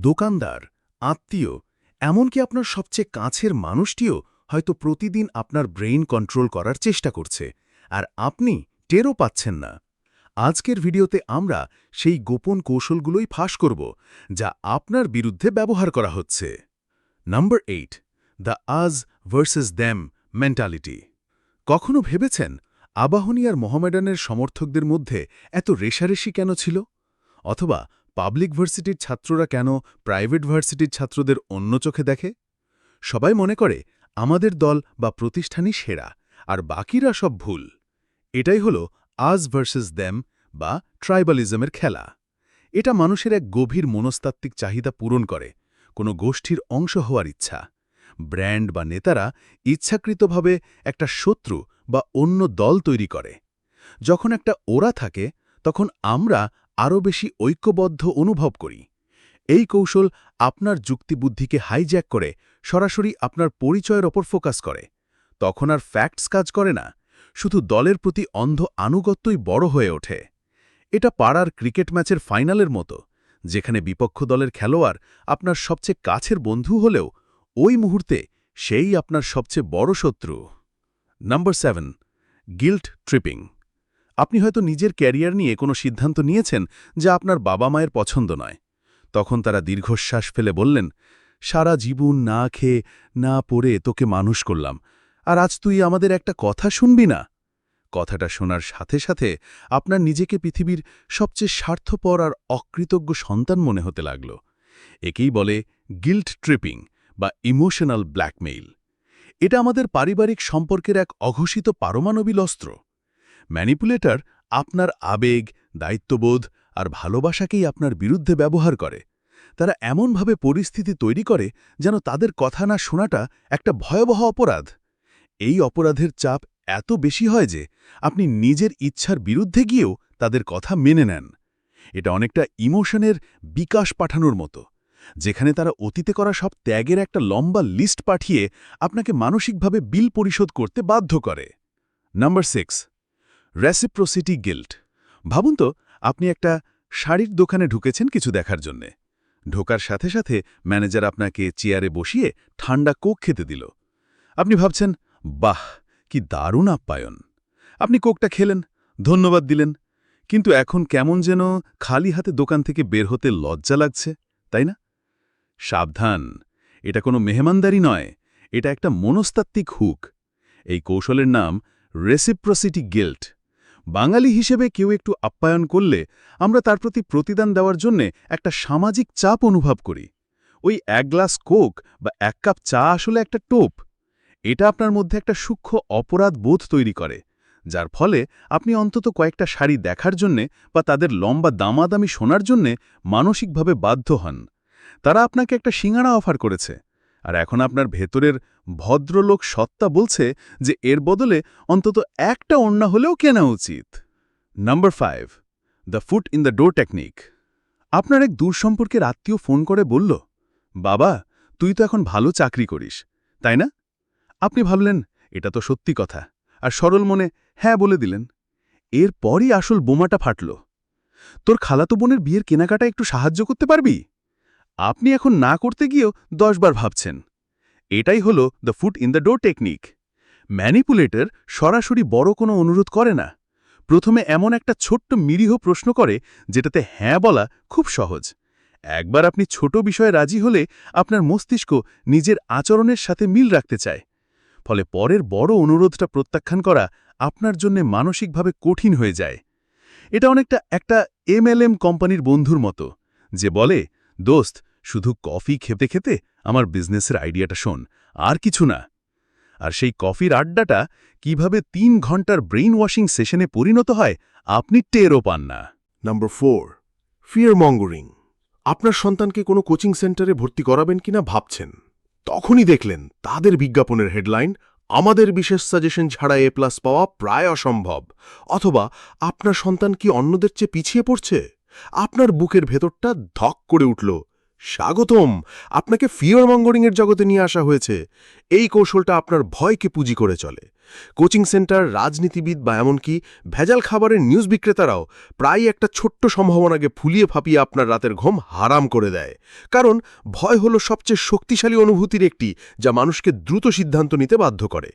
দোকানদার, আত্মীয়, এমনকি আপনার সবচেয়ে কাছের মানুষটিও হয়তো প্রতিদিন আপনার ব্রেইন কন্ট্রোল করার চেষ্টা করছে, আর আপনি টেরও পাচ্ছেন না। আজকের ভিডিওতে আমরা সেই গোপন কৌশলগুলোই ফাঁস করব, যা আপনার বিরুদ্ধে ব্যবহার করা হচ্ছে। Number eight, the us versus them mentality. কখনো ভেবেছেন আবাহনী আর মোহামেডানের সমর্থকদের মধ্যে এত রেশারেশি কেন ছিল? অথবা পাবলিক ভার্সিটির ছাত্ররা কেন প্রাইভেট ভার্সিটির ছাত্রদের অন্য চোখে দেখে? সবাই মনে করে আমাদের দল বা প্রতিষ্ঠানই সেরা, আর বাকিরা সব ভুল। এটাই হল আজ ভার্সেস দ্যাম বা ট্রাইবালিজমের খেলা। এটা মানুষের এক গভীর মনস্তাত্ত্বিক চাহিদা পূরণ করে, কোনো গোষ্ঠীর অংশ হওয়ার ইচ্ছা। ব্র্যান্ড বা নেতারা ইচ্ছাকৃতভাবে একটা শত্রু বা অন্য দল তৈরি করে। যখন একটা ওরা থাকে, তখন আমরা আরও বেশি ঐক্যবদ্ধ অনুভব করি। এই কৌশল আপনার যুক্তিবুদ্ধিকে হাইজ্যাক করে, সরাসরি আপনার পরিচয়ের ওপর ফোকাস করে। তখন আর ফ্যাক্টস কাজ করে না, শুধু দলের প্রতি অন্ধ আনুগত্যই বড় হয়ে ওঠে। এটা পাড়ার ক্রিকেট ম্যাচের ফাইনালের মতো, যেখানে বিপক্ষ দলের খেলোয়াড় আপনার সবচেয়ে কাছের বন্ধু হলেও ওই মুহূর্তে সেই আপনার সবচেয়ে বড় শত্রু। নাম্বার সেভেন গিল্ট ট্রিপিং আপনি হয়তো নিজের ক্যারিয়ার নিয়ে কোনো সিদ্ধান্ত নিয়েছেন যা আপনার বাবা মায়ের পছন্দ নয়। তখন তারা দীর্ঘশ্বাস ফেলে বললেন, সারা জীবন না খেয়ে, না পড়ে তোকে মানুষ করলাম। আর আজ তুই আমাদের একটা কথা শুনবি না? কথাটা শোনার সাথে সাথে আপনার নিজেকে পৃথিবীর সবচেয়ে স্বার্থপর আর অকৃতজ্ঞ সন্তান মনে হতে লাগল। একেই বলে গিল্ট ট্রিপিং বা ইমোশনাল ব্ল্যাকমেইল এটা আমাদের পারিবারিক সম্পর্কের এক অঘোষিত পারমাণবিক অস্ত্র। ম্যানিপুলেটর আপনার আবেগ, দায়িত্ববোধ আর ভালোবাসাকেই আপনার বিরুদ্ধে ব্যবহার করে। তারা এমনভাবে পরিস্থিতি তৈরি করে যেন তাদের কথা না শোনাটা একটা ভয়াবহ অপরাধ। এই অপরাধের চাপ এত বেশি হয় যে আপনি নিজের ইচ্ছার বিরুদ্ধে গিয়েও তাদের কথা মেনে নেন। এটা অনেকটা ইমোশনের বিকাশ পাঠানোর মতো, যেখানে তারা অতীতে করা সব ত্যাগের একটা লম্বা লিস্ট পাঠিয়ে আপনাকে মানসিকভাবে বিল পরিশোধ করতে বাধ্য করে। নাম্বার সিক্স রেসিপ্রোসিটি গিল্ট ভাবুন তো, আপনি একটা শাড়ির দোকানে ঢুকেছেন কিছু দেখার জন্যে। ঢোকার সাথে সাথে ম্যানেজার আপনাকে চেয়ারে বসিয়ে ঠান্ডা কোক খেতে দিল। আপনি ভাবছেন, বাহ, কি দারুণ আপ্যায়ন। আপনি কোকটা খেলেন, ধন্যবাদ দিলেন। কিন্তু এখন কেমন যেন খালি হাতে দোকান থেকে বের হতে লজ্জা লাগছে, তাই না? সাবধান, এটা কোনো মেহমানদারি নয়, এটা একটা মনস্তাত্ত্বিক হুক। এই কৌশলের নাম রেসিপ্রসিটি গিল্ট বাঙালি হিসেবে কেউ একটু আপ্যায়ন করলে আমরা তার প্রতি প্রতিদান দেওয়ার জন্যে একটা সামাজিক চাপ অনুভব করি। ওই এক গ্লাস কোক বা এক কাপ চা আসলে একটা টোপ। এটা আপনার মধ্যে একটা সূক্ষ্ম অপরাধ বোধ তৈরি করে, যার ফলে আপনি অন্তত কয়েকটা শাড়ি দেখার জন্যে বা তাদের লম্বা দামাদামি শোনার জন্যে মানসিকভাবে বাধ্য হন। তারা আপনাকে একটা সিঙাড়া অফার করেছে, আর এখন আপনার ভেতরের ভদ্রলোক সত্তা বলছে যে এর বদলে অন্তত একটা অন্যা হলেও কেনা উচিত। Number five, the foot in the door technique. আপনার এক দূর সম্পর্কের আত্মীয় ফোন করে বলল, বাবা, তুই তো এখন ভালো চাকরি করিস, তাই না? আপনি ভাবলেন, এটা তো সত্যি কথা। আর সরল মনে হ্যাঁ বলে দিলেন। এর পরই আসল বোমাটা ফাটল। তোর খালাতো বোনের বিয়ের কেনাকাটা একটু সাহায্য করতে পারবি? আপনি এখন না করতে গিয়েও দশবার ভাবছেন। এটাই হল the foot in the door technique manipulator সরাসরি বড় কোনো অনুরোধ করে না। প্রথমে এমন একটা ছোট্ট মিরিহ প্রশ্ন করে, যেটাতে হ্যাঁ বলা খুব সহজ। একবার আপনি ছোট বিষয়ে রাজি হলে আপনার মস্তিষ্ক নিজের আচরণের সাথে মিল রাখতে চায়। ফলে পরের বড় অনুরোধটা প্রত্যাখ্যান করা আপনার জন্য মানসিকভাবে কঠিন হয়ে যায়। এটা অনেকটা একটা এমএলএম কোম্পানির বন্ধুর মতো, যে বলে, দোস্ত শুধু কফি খেতে খেতে আমার বিজনেসের আইডিয়াটা শোন, আর কিছু না। আর সেই কফির আড্ডাটা কীভাবে তিন ঘণ্টার ব্রেইন ওয়াশিং সেশনে পরিণত হয়, আপনি টেরও পান না। নাম্বার ফোর ফিয়ার মঙ্গরিং আপনার সন্তানকে কোনো কোচিং সেন্টারে ভর্তি করাবেন কিনা ভাবছেন? তখনই দেখলেন তাদের বিজ্ঞাপনের হেডলাইন, আমাদের বিশেষ সাজেশন ছাড়া এ প্লাস পাওয়া প্রায় অসম্ভব। অথবা আপনার সন্তান কি অন্যদের চেয়ে পিছিয়ে পড়ছে? আপনার বুকের ভেতরটা ধক করে উঠল স্বাগতম। আপনাকে ফিওর মঙ্গরিংয়ের জগতে নিয়ে আসা হয়েছে। এই কৌশলটা আপনার ভয়কে পুঁজি করে চলে। কোচিং সেন্টার, রাজনীতিবিদ বা এমনকি ভেজাল খাবারের নিউজ বিক্রেতারাও প্রায় একটা ছোট্ট সম্ভাবনাকে ফুলিয়ে ফাঁপিয়ে আপনার রাতের ঘুম হারাম করে দেয়। কারণ ভয় হলো সবচেয়ে শক্তিশালী অনুভূতির একটি যা মানুষকে দ্রুত সিদ্ধান্ত নিতে বাধ্য করে।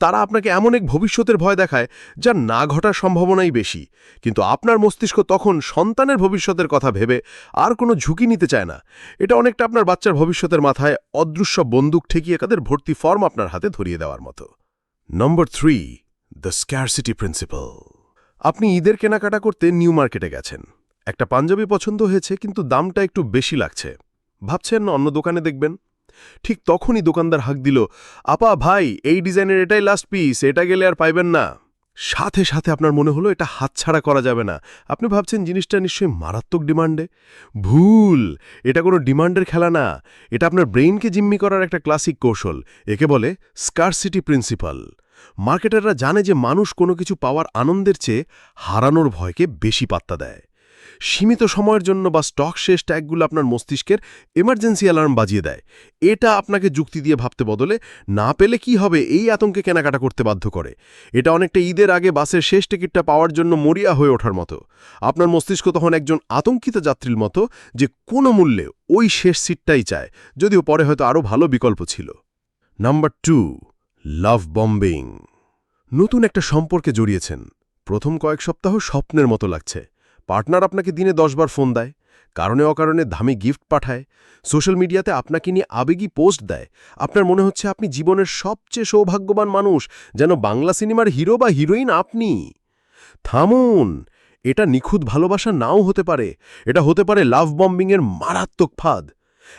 তারা আপনাকে এমন এক ভবিষ্যতের ভয় দেখায় যা না ঘটার সম্ভাবনাই বেশি। কিন্তু আপনার মস্তিষ্ক তখন সন্তানের ভবিষ্যতের কথা ভেবে আর কোনো ঝুঁকি নিতে চায় না। এটা অনেকটা আপনার বাচ্চার ভবিষ্যতের মাথায় অদৃশ্য বন্দুক ঠেকিয়ে কাদের ভর্তি ফর্ম আপনার হাতে ধরিয়ে দেওয়ার মতো। Number three the scarcity principle আপনি ঈদের কেনাকাটা করতে নিউ মার্কেটে গেছেন। একটা পাঞ্জাবি পছন্দ হয়েছে, কিন্তু দামটা একটু বেশি লাগছে। ভাবছেন অন্য দোকানে দেখবেন। ঠিক তখনই দোকানদার হাক দিল, আপা, ভাই, এই ডিজাইনের এটাই লাস্ট পিস এটা গেলে আর পাইবেন না। সাথে সাথে আপনার মনে হলো এটা হাতছাড়া করা যাবে না। আপনি ভাবছেন জিনিসটা নিশ্চয়ই মারাত্মক ডিমান্ডে? ভুল! এটা কোনো ডিমান্ডের খেলা না। এটা আপনার ব্রেইনকে জিম্মি করার একটা ক্লাসিক কৌশল। একে বলে স্কারসিটি প্রিন্সিপাল। মার্কেটাররা জানে যে মানুষ কোনো কিছু পাওয়ার আনন্দের চেয়ে হারানোর ভয়কে বেশি পাত্তা দেয়। সীমিত সময়ের জন্য বা স্টক শেষ ট্যাগগুলো আপনার মস্তিষ্কের এমার্জেন্সি অ্যালার্ম বাজিয়ে দেয়। এটা আপনাকে যুক্তি দিয়ে ভাবতে বদলে না পেলে কি হবে এই আতঙ্কে কেনাকাটা করতে বাধ্য করে। এটা অনেকটা ঈদের আগে বাসের শেষ টিকিটটা পাওয়ার জন্য মরিয়া হয়ে ওঠার মতো। আপনার মস্তিষ্ক তখন একজন আতঙ্কিত যাত্রীর মতো যে কোনো মূল্যে ওই শেষ সিটটাই চায়, যদিও পরে হয়তো আরও ভালো বিকল্প ছিল। নাম্বার টু লাভ বম্বিং নতুন একটা সম্পর্কে জড়িয়েছেন। প্রথম কয়েক সপ্তাহ স্বপ্নের মতো লাগছে। পার্টনার আপনাকে দিনে দশবার ফোন দেয়, কারণে অকারণে দামি গিফট পাঠায়, সোশ্যাল মিডিয়াতে আপনাকে নিয়ে আবেগী পোস্ট দেয়। আপনার মনে হচ্ছে আপনি জীবনের সবচেয়ে সৌভাগ্যবান মানুষ, যেন বাংলা সিনেমার হিরো বা হিরোইন আপনি। থামুন! এটা নিখুঁত ভালোবাসা নাও হতে পারে। এটা হতে পারে লাভ বম্বিংয়ের মারাত্মক ফাঁদ।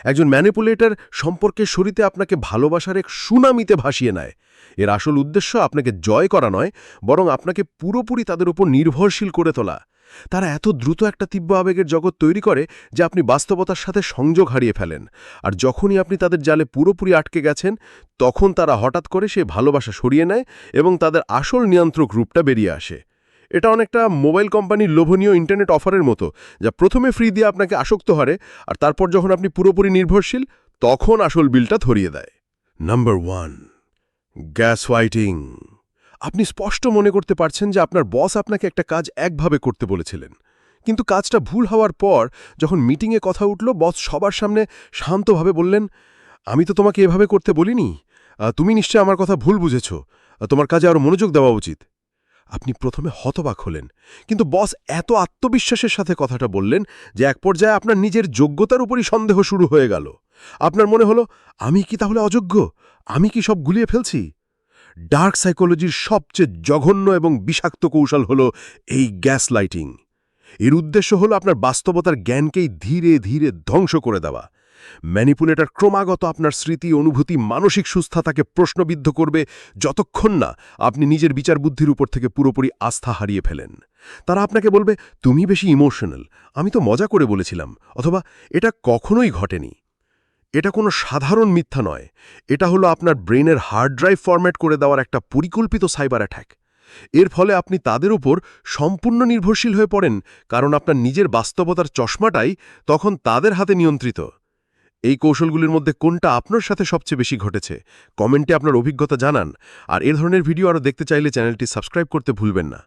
একজন ম্যানিপুলেটর সম্পর্কের শরীতে আপনাকে ভালোবাসার এক সুনামিতে ভাসিয়ে নেয়। এর আসল উদ্দেশ্য আপনাকে জয় করা নয়, বরং আপনাকে পুরোপুরি তাদের উপর নির্ভরশীল করে তোলা। তারা এত দ্রুত একটা তীব্র আবেগের জগৎ তৈরি করে যে আপনি বাস্তবতার সাথে সংযোগ হারিয়ে ফেলেন। আর যখনই আপনি তাদের জালে পুরোপুরি আটকে গেছেন, তখন তারা হঠাৎ করে সে ভালোবাসা সরিয়ে নেয় এবং তাদের আসল নিয়ন্ত্রক রূপটা বেরিয়ে আসে। এটা অনেকটা মোবাইল কোম্পানির লোভনীয় ইন্টারনেট অফারের মতো, যা প্রথমে ফ্রি দিয়ে আপনাকে আসক্ত হারে, আর তারপর যখন আপনি পুরোপুরি নির্ভরশীল, তখন আসল বিলটা ধরিয়ে দেয়। Number one, gaslighting. আপনি স্পষ্ট মনে করতে পারছেন যে আপনার বস আপনাকে একটা কাজ একভাবে করতে বলেছিলেন। কিন্তু কাজটা ভুল হওয়ার পর যখন মিটিংয়ে কথা উঠল, বস সবার সামনে শান্তভাবে বললেন, আমি তো তোমাকে এভাবে করতে বলিনি। তুমি নিশ্চয় আমার কথা ভুল বুঝেছ। তোমার কাজে আরও মনোযোগ দেওয়া উচিত। আপনি প্রথমে হতবাক হলেন, কিন্তু বস এত আত্মবিশ্বাসের সাথে কথাটা বললেন যে এক পর্যায়ে আপনার নিজের যোগ্যতার উপরই সন্দেহ শুরু হয়ে গেল। আপনার মনে হলো, আমি কি তাহলে অযোগ্য? আমি কি সব গুলিয়ে ফেলছি? ডার্ক সাইকোলজির সবচেয়ে জঘন্য এবং বিষাক্ত কৌশল হল এই গ্যাস লাইটিং। এর উদ্দেশ্য হল আপনার বাস্তবতার জ্ঞানকেই ধীরে ধীরে ধ্বংস করে দেওয়া। ম্যানিপুলেটার ক্রমাগত আপনার স্মৃতি, অনুভূতি, মানসিক সুস্থতাকে প্রশ্নবিদ্ধ করবে যতক্ষণ না আপনি নিজের বিচার বুদ্ধির উপর থেকে পুরোপুরি আস্থা হারিয়ে ফেলেন। তারা আপনাকে বলবে, তুমি বেশি ইমোশনাল আমি তো মজা করে বলেছিলাম, অথবা এটা কখনোই ঘটেনি। এটা কোনো সাধারণ মিথ্যা নয়। এটা হলো আপনার ব্রেনের হার্ড ড্রাইভ ফরম্যাট করে দেওয়ার একটা পরিকল্পিত সাইবার অ্যাট্যাক এর ফলে আপনি তাদের উপর সম্পূর্ণ নির্ভরশীল হয়ে পড়েন, কারণ আপনার নিজের বাস্তবতার চশমাটাই তখন তাদের হাতে নিয়ন্ত্রিত। এই কৌশলগুলির মধ্যে কোনটা আপনার সাথে সবচেয়ে বেশি ঘটেছে, কমেন্টে আপনার অভিজ্ঞতা জানান। আর এ ধরনের ভিডিও আরও দেখতে চাইলে চ্যানেলটি সাবস্ক্রাইব করতে ভুলবেন না।